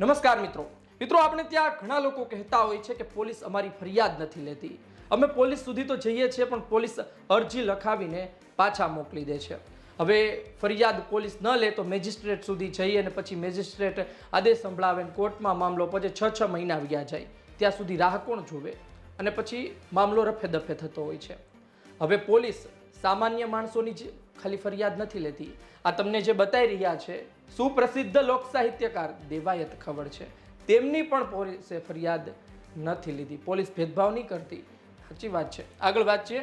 નમસ્કાર મિત્રો. મિત્રો, આપણે ત્યાં ઘણા લોકો કહેતા હોય છે કે પોલીસ અમારી ફરિયાદ નથી લેતી. અમે પોલીસ સુધી તો જઈએ છીએ, પણ પોલીસ અરજી લખાવીને પાછા મોકલી દે છે. હવે ફરિયાદ પોલીસ ન લે તો મેજિસ્ટ્રેટ સુધી જઈએ અને પછી મેજિસ્ટ્રેટ આદેશ સંભળાવે કોર્ટમાં મામલો પછી છ છ મહિના વ્યા જાય. ત્યાં સુધી રાહ કોણ જોવે? અને પછી મામલો રફે દફે થતો હોય છે. હવે પોલીસ સામાન્ય માણસોની ખાલી ફરિયાદ નથી લેતી. આ તમને જે બતાવી રહ્યા છે, સુપ્રસિદ્ધ લોક સાહિત્યકાર દેવાયત ખબર છે. તેમની પણ પોલીસે ફરિયાદ નથી લીધી. પોલીસ ભેદભાવ નહીં કરતી. સાચી વાત છે. આગળ વાત છે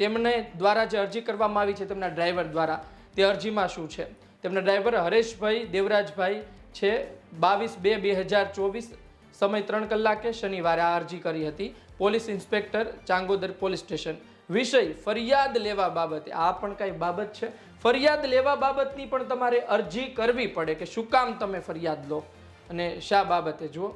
તેમને દ્વારા જે અરજી કરવામાં આવી છે, તેમના ડ્રાઈવર દ્વારા, તે અરજીમાં શું છે? તેમના ડ્રાઈવર હરેશભાઈ દેવરાજભાઈ છે, બાવીસ બે બે હજાર ચોવીસ, સમય ત્રણ કલાકે શનિવારે આ અરજી કરી હતી. Police inspector, Changodar police station. વિષય ફરિયાદ લેવા બાબતે. આ પણ કઈ બાબત છે. ફરિયાદ લેવા બાબતની પણ તમારે અરજી કરવી પડે કે શું કામ તમે ફરિયાદ લો. અને શા બાબતે જુઓ.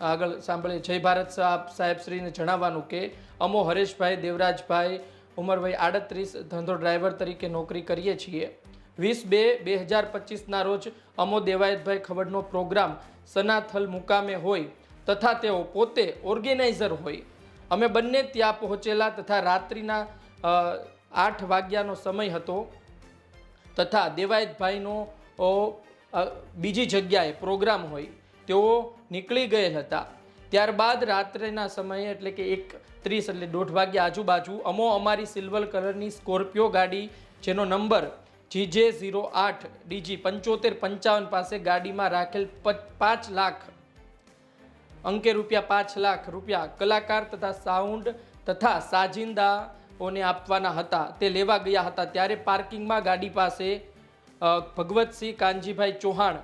આગળ સાંભળીએ. જય ભારત સાહેબ સાહેબશ્રીને જણાવવાનું કે અમો હરેશભાઈ, દેવરાજભાઈ, ઉંમરભાઈ આડત્રીસ, ધંધો ડ્રાઈવર તરીકે નોકરી કરીએ છીએ. વીસ બે બે હજાર પચીસના રોજ અમો દેવાયતભાઈ ખબરનો પ્રોગ્રામ સનાથલ મુકામે હોય તથા તેઓ પોતે ઓર્ગેનાઇઝર હોય. અમે બંને ત્યાં પહોંચેલા તથા રાત્રિના આઠ વાગ્યાનો સમય હતો તથા દેવાયતભાઈનો બીજી જગ્યાએ પ્રોગ્રામ હોય, તેઓ નીકળી ગયેલ હતા. ત્યારબાદ રાત્રેના સમયે એટલે કે એક ત્રીસ એટલે દોઢ વાગ્યા આજુબાજુ, અમો અમારી સિલ્વર કલરની સ્કોર્પિયો ગાડી, જેનો નંબર જીજે ઝીરો આઠ ડીજી પંચોતેર પંચાવન પાસે ગાડીમાં રાખેલ પાંચ લાખ અંકે રૂપિયા પાંચ લાખ રૂપિયા કલાકાર તથા સાઉન્ડ તથા સાજિંદાઓને આપવાના હતા. તે લેવા ગયા હતા ત્યારે પાર્કિંગમાં ગાડી પાસે ભગવતસિંહ કાનજીભાઈ ચૌહાણ,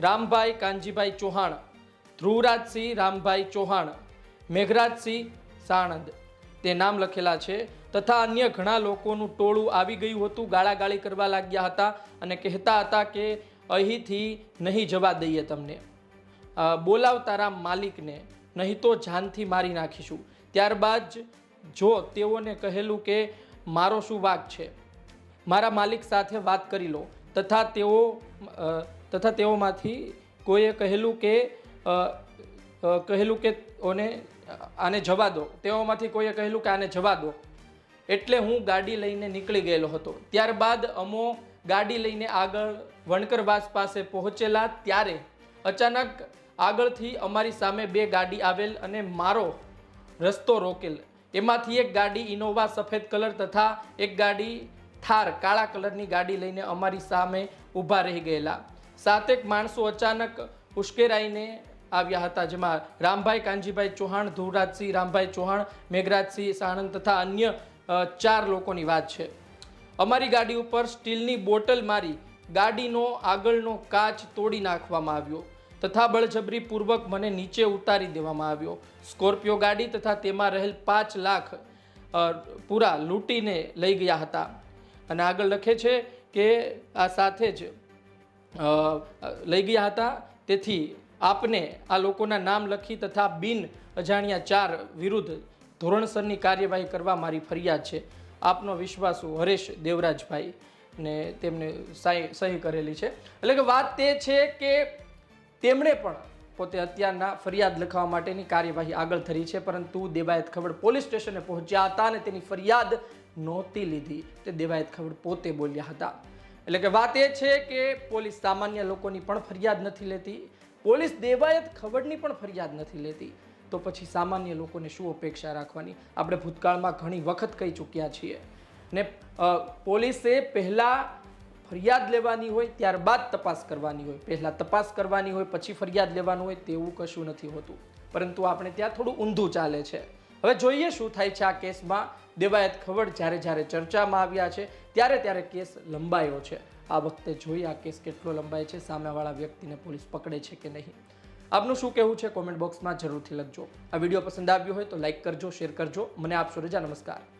રામભાઈ કાનજીભાઈ ચૌહાણ, ધ્રુવરાજસિંહ રામભાઈ ચૌહાણ, મેઘરાજસિંહ સાણંદ તે નામ લખેલા છે તથા અન્ય ઘણા લોકોનું ટોળું આવી ગયું હતું, ગાળાગાળી કરવા લાગ્યા હતા અને કહેતા હતા કે અહીંથી નહીં જવા દઈએ તમને. બોલાવ તારા માલિકને નહીં તો જાનથી મારી નાખીશું. ત્યારબાદ જ જો તેઓને કહેલું કે મારો શું વાક છે? મારા માલિક સાથે વાત કરી લો. તથા તેઓ તથા તેઓમાંથી કોઈએ કહેલું કે કહેલું કે ઓને આને જવા દો. તેઓમાંથી કોઈએ કહેલું કે આને જવા દો. એટલે હું ગાડી લઈને નીકળી ગયેલો હતો. ત્યારબાદ અમો ગાડી લઈને આગળ વણકરવાસ પાસે પહોંચેલા. ત્યારે અચાનક આગળથી અમારી સામે બે ગાડી આવેલ અને મારો રસ્તો રોકેલ. એમાંથી એક ગાડી ઇનોવા સફેદ કલર તથા એક ગાડી થાર કાળા કલરની ગાડી લઈને અમારી સામે ઊભા રહી ગયેલા. સાતેક માણસો અચાનક ઉશ્કેરાઈને આવ્યા હતા, જેમાં રામભાઈ કાનજીભાઈ ચૌહાણ ધ્રુવરાજસિંહ રામભાઈ ચૌહાણ, મેઘરાજસિંહ સાણંદ તથા અન્ય ચાર લોકોની વાત છે. અમારી ગાડી ઉપર સ્ટીલની બોટલ મારી ગાડીનો આગળનો કાચ તોડી નાખવામાં આવ્યો. તથા બળજબરીપૂર્વક મને નીચે ઉતારી દેવામાં આવ્યો. સ્કોર્પિયો ગાડી તથા તેમાં રહેલ પાંચ લાખ પૂરા લૂંટીને લઈ ગયા હતા. અને આગળ લખે છે કે આ સાથે જ લઈ ગયા હતા. તેથી આપને આ લોકોના નામ લખી તથા બિન અજાણ્યા ચાર વિરુદ્ધ ધોરણસરની કાર્યવાહી કરવા મારી ફરિયાદ છે. આપનો વિશ્વાસુ હરેશ દેવરાજભાઈ ને તેમને સહી સહી કરેલી છે. એટલે કે વાત તે છે કે તેમણે પણ પોતે અત્યારના ફરિયાદ લખવા માટેની કાર્યવાહી આગળ ધરી છે, પરંતુ દેવાયત ખબર પોલીસ સ્ટેશને પહોંચ્યા હતા અને તેની ફરિયાદ નહોતી લીધી. તે દેવાયત ખબર પોતે બોલ્યા હતા. એટલે કે વાત એ છે કે પોલીસ સામાન્ય લોકોની પણ ફરિયાદ નથી લેતી, પોલીસ દેવાયત ખબરની પણ ફરિયાદ નથી લેતી. તો પછી સામાન્ય લોકોને શું અપેક્ષા રાખવાની? આપણે ભૂતકાળમાં ઘણી વખત કહી ચૂક્યા છીએ. ને પોલીસે પહેલાં ફરિયાદ લેવાની હોય, ત્યારબાદ તપાસ કરવાની હોય. પહેલાં તપાસ કરવાની હોય, પછી ફરિયાદ લેવાનું હોય તેવું કશું નથી હોતું. પરંતુ આપણે ત્યાં થોડું ઊંધું ચાલે છે. હવે જોઈએ શું થાય છે આ કેસમાં. દેવાયત ખબર જ્યારે જ્યારે ચર્ચામાં આવ્યા છે, ત્યારે ત્યારે કેસ લંબાયો છે. આ વખતે જોઈએ આ કેસ કેટલો લંબાય છે, સામેવાળા વ્યક્તિને પોલીસ પકડે છે કે નહીં. આપનું શું કહેવું છે કોમેન્ટ બોક્સમાં જરૂરથી લખજો. આ વીડિયો પસંદ આવ્યો હોય તો લાઇક કરજો, શેર કરજો. મને આપશો રજા. નમસ્કાર.